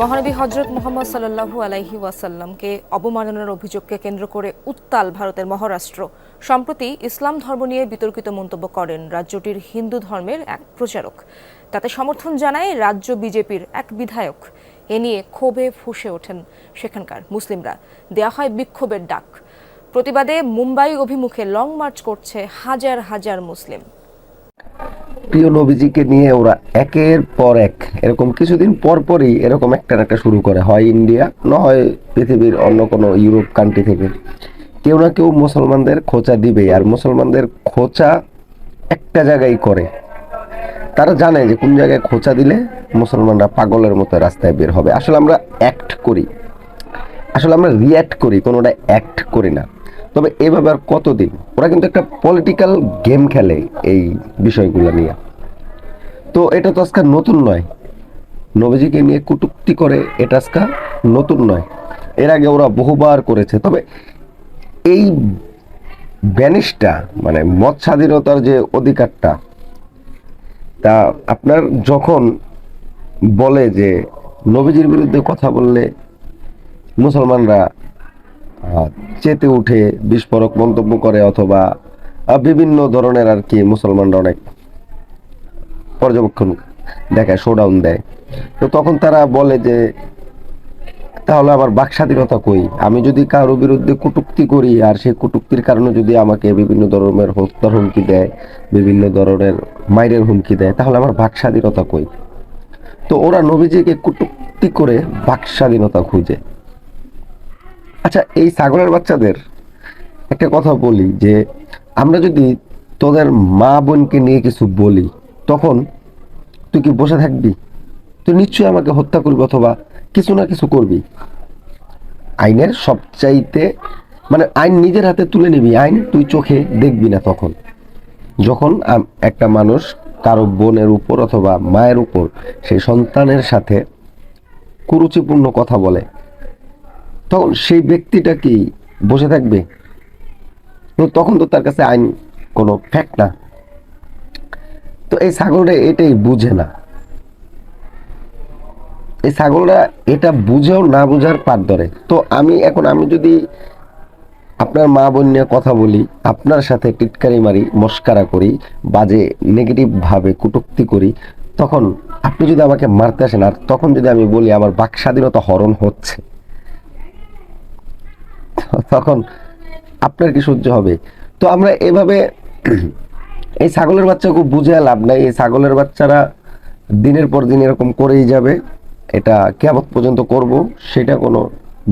মহানবী হজরত মোহাম্মদ সাল্লাল্লাহু আলাইহি ওয়াসাল্লামকে অবমাননার অভিযোগকে কেন্দ্র করে উত্তাল ভারতের মহারাষ্ট্র। সম্প্রতি ইসলাম ধর্ম নিয়ে বিতর্কিত মন্তব্য করেন রাজ্যটির হিন্দু ধর্মের এক প্রচারক। তাতে সমর্থন জানায় রাজ্য বিজেপির এক বিধায়ক। এ নিয়ে ক্ষোভে ফুঁসে ওঠেন সেখানকার মুসলিমরা। দেয়া হয় বিক্ষোভের ডাক। প্রতিবাদে মুম্বাই অভিমুখে লং মার্চ করছে হাজার হাজার মুসলিম। প্রিয় নবীজিকে নিয়ে ওরা একের পর এক, এরকম কিছুদিন পর পরই এরকম একটা একটা শুরু করে। হয় ইন্ডিয়া, না হয় পৃথিবীর অন্য কোনো ইউরোপ কান্ট্রি থেকে। কেউ না কেউ মুসলমানদের খোঁচা দিবেই, আর মুসলমানদের খোঁচা একটা জায়গায় করে। তারা জানে যে কোন জায়গায় খোঁচা দিলে মুসলমানরা পাগলের মতো রাস্তায় বের হবে। আসলে আমরা অ্যাক্ট করি। আসলে আমরা রিয়্যাক্ট করি, কোনোটা অ্যাক্ট করি না। তবে এভাবে আর কতদিন? ওরা কিন্তু একটা পলিটিক্যাল গেম খেলে এই বিষয়গুলো নিয়ে। তো এটা তো আজকাল নতুন নয়। নবীজিকে নিয়ে কুটুক্তি করে এটা আজকাল নতুন নয়। এর আগে ওরা বহুবার করেছে। তবে এই ব্যানিশটা মানে মত স্বাধীনতার যে অধিকারটা, তা আপনার যখন বলে যে নবীজির বিরুদ্ধে কথা বললে মুসলমানরা চেতে উঠে বিস্ফোরক মন্তব্য করে অথবা বিভিন্ন ধরনের আর কি মুসলমানরা অনেক পর্যবেক্ষণ দেখায় শোডাউন দেয়। তো তখন তারা বলে যে, তাহলে আমার বাক স্বাধীনতা কই? আমি যদি কারও বিরুদ্ধে কটূক্তি করি আর সেই কটূক্তির কারণে যদি আমাকে বিভিন্ন ধরনের হত্যার হুমকি দেয়, বিভিন্ন ধরনের মাইরের হুমকি দেয়, তাহলে আমার বাক স্বাধীনতা কই? তো ওরা নবীজিকে কটূক্তি করে বাক স্বাধীনতা খুঁজে। আচ্ছা এই ছাগলের বাচ্চাদের একটা কথা বলি যে, আমরা যদি তোদের মা বোনকে নিয়ে কিছু বলি, তখন তুই কি বসে থাকবি? তুই নিশ্চয়ই আমাকে হত্যা করবি অথবা কিছু না কিছু করবি। আইনের সবচাইতে মানে আইন নিজের হাতে তুলে নিবি, আইন তুই চোখে দেখবি না তখন। যখন একটা মানুষ কারও বোনের উপর অথবা মায়ের উপর সেই সন্তানের সাথে কুরুচিপূর্ণ কথা বলে তখন সেই ব্যক্তিটা কি বসে থাকবে? তখন তো তার কাছে আইন কোনো ফ্যাক্ট না। তো এই ছাগলটা এটাই বুঝে না। এই ছাগলরা এটা বুঝেও না বুঝার পার ধরে। তো আমি এখন আমি যদি আপনার মা বোন নিয়ে কথা বলি, আপনার সাথে টিটকারি মারি, মস্কারা করি, বাজে নেগেটিভ ভাবে কটূক্তি করি, তখন আপনি যদি আমাকে মারতে আসেন, আর তখন যদি আমি বলি আমার বাক স্বাধীনতা হরণ হচ্ছে তখন আপনার কি সহ্য হবে? তো আমরা এভাবে এই ছাগলের বাচ্চাকে বুঝে লাভ নাই। এই ছাগলের বাচ্চারা দিনের পর দিন এরকম করেই যাবে। এটা কেমন পর্যন্ত করব, সেটা কোনো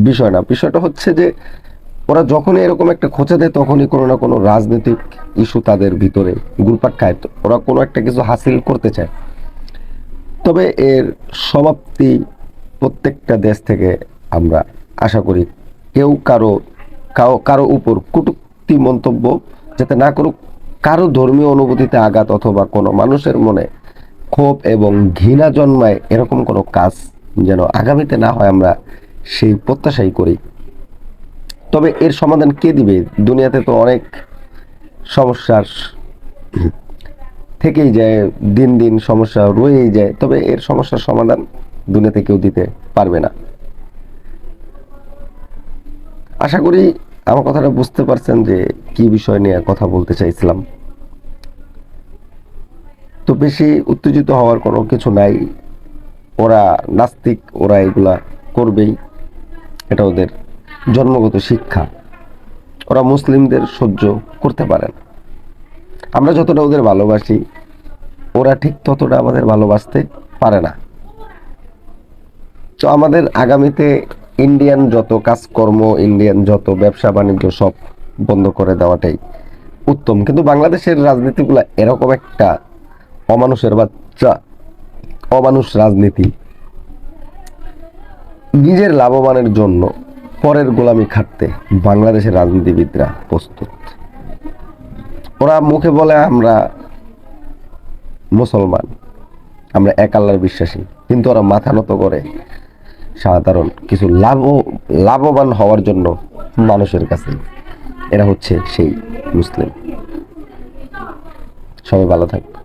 বিষয় না। বিষয়টা হচ্ছে যে, ওরা যখনই এরকম একটা খোঁচা দেয়, তখনই কোনো না কোনো রাজনৈতিক ইস্যু তাদের ভিতরে গুরপাট খায়। তো ওরা কোনো একটা কিছু হাসিল করতে চায়। তবে এর সমাপ্তি প্রত্যেকটা দেশ থেকে আমরা আশা করি, কেউ কারও কারও উপর কটূক্তি মন্তব্য যাতে না করুক, কারও ধর্মীয় অনুভূতিতে আঘাত অথবা কোনো মানুষের মনে ক্ষোভ এবং ঘৃণা জন্মায় এরকম কোনো কাজ যেন আগামীতে না হয়, আমরা সেই প্রত্যাশাই করি। তবে এর সমাধান কে দিবে? দুনিয়াতে তো অনেক সমস্যার থেকেই যায়, দিন দিন সমস্যা রয়েই যায়, তবে এর সমস্যার সমাধান দুনিয়াতে কেউ দিতে পারবে না। আশা করি আমার কথাটা বুঝতে পারছেন যে কি বিষয় নিয়ে কথা বলতে চাইছিলাম। তো বেশি উত্তেজিত হওয়ার কোনো কিছু নাই। ওরা নাস্তিক, ওরা এগুলা করবেই। এটা ওদের জন্মগত শিক্ষা। ওরা মুসলিমদের সহ্য করতে পারে না। আমরা যতটা ওদের ভালোবাসি, ওরা ঠিক ততটা আমাদের ভালোবাসতে পারে না। তো আমাদের আগামীতে ইন্ডিয়ান যত কাজকর্ম ইন্ডিয়ান যত ব্যবসা, বাণিজ্য সব বন্ধ করে দেওয়াটাই উত্তম। কিন্তু বাংলাদেশের রাজনীতিগুলা এরকম একটা অমানুষের বাচ্চা, অমানুষ রাজনীতি। নিজের লাভবানের জন্য পরের গোলামি খাটতে বাংলাদেশের রাজনীতিবিদরা প্রস্তুত। ওরা মুখে বলে, আমরা মুসলমান, আমরা এক আল্লাহর বিশ্বাসী। কিন্তু ওরা মাথা নত করে সাধারণ কিছু লাভ লাভবান হওয়ার জন্য মানুষের কাছে এরা হচ্ছে সেই মুসলিম। সবাই ভালো থাকবে